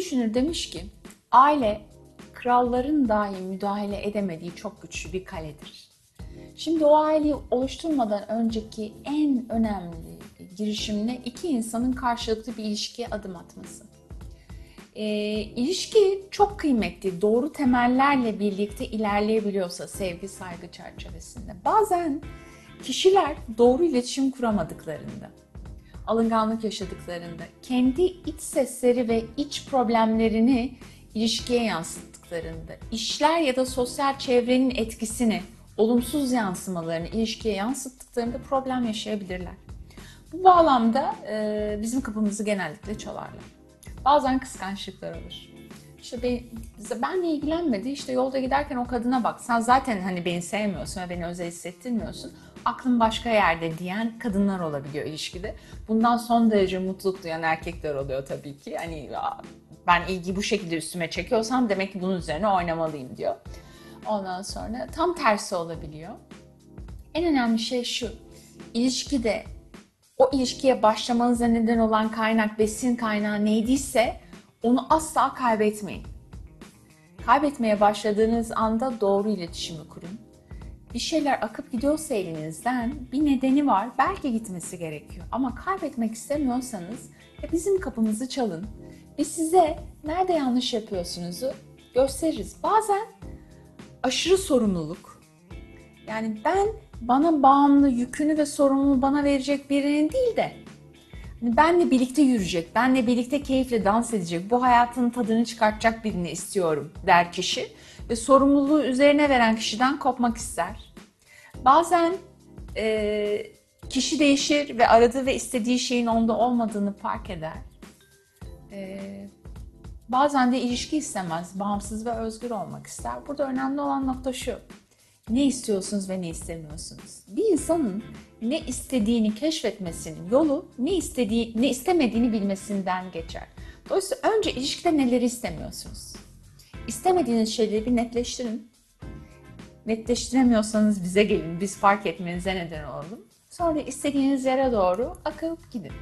düşünür demiş ki aile kralların dahi müdahale edemediği çok güçlü bir kaledir. Şimdi o aileyi oluşturmadan önceki en önemli girişim ne? İki insanın karşılıklı bir ilişkiye adım atması. E, ilişki çok kıymetli. Doğru temellerle birlikte ilerleyebiliyorsa sevgi, saygı çerçevesinde. Bazen kişiler doğru iletişim kuramadıklarında, alınganlık yaşadıklarında, kendi iç sesleri ve iç problemlerini ilişkiye yansıttıklarında, işler ya da sosyal çevrenin etkisini, olumsuz yansımalarını ilişkiye yansıttıklarında problem yaşayabilirler. Bu bağlamda e, bizim kapımızı genellikle çalarlar. Bazen kıskançlıklar olur. İşte ben, benle ilgilenmedi. İşte yolda giderken o kadına bak. Sen zaten hani beni sevmiyorsun ve beni özel hissettirmiyorsun. Aklın başka yerde diyen kadınlar olabiliyor ilişkide. Bundan son derece mutluluk duyan erkekler oluyor tabii ki. Hani ben ilgi bu şekilde üstüme çekiyorsam demek ki bunun üzerine oynamalıyım diyor. Ondan sonra tam tersi olabiliyor. En önemli şey şu. İlişkide o ilişkiye başlamanıza neden olan kaynak, besin kaynağı neydiyse onu asla kaybetmeyin. Kaybetmeye başladığınız anda doğru iletişimi kurun. Bir şeyler akıp gidiyorsa elinizden bir nedeni var. Belki gitmesi gerekiyor. Ama kaybetmek istemiyorsanız bizim kapımızı çalın. Biz size nerede yanlış yapıyorsunuzu gösteririz. Bazen aşırı sorumluluk. Yani ben bana bağımlı yükünü ve sorumluluğu bana verecek birinin değil de benle birlikte yürüyecek, benle birlikte keyifle dans edecek, bu hayatın tadını çıkartacak birini istiyorum der kişi ve sorumluluğu üzerine veren kişiden kopmak ister. Bazen e, kişi değişir ve aradığı ve istediği şeyin onda olmadığını fark eder. E, bazen de ilişki istemez, bağımsız ve özgür olmak ister. Burada önemli olan nokta şu ne istiyorsunuz ve ne istemiyorsunuz. Bir insanın ne istediğini keşfetmesinin yolu ne istediği ne istemediğini bilmesinden geçer. Dolayısıyla önce ilişkide neleri istemiyorsunuz? İstemediğiniz şeyleri bir netleştirin. Netleştiremiyorsanız bize gelin. Biz fark etmenize neden olalım. Sonra istediğiniz yere doğru akıp gidin.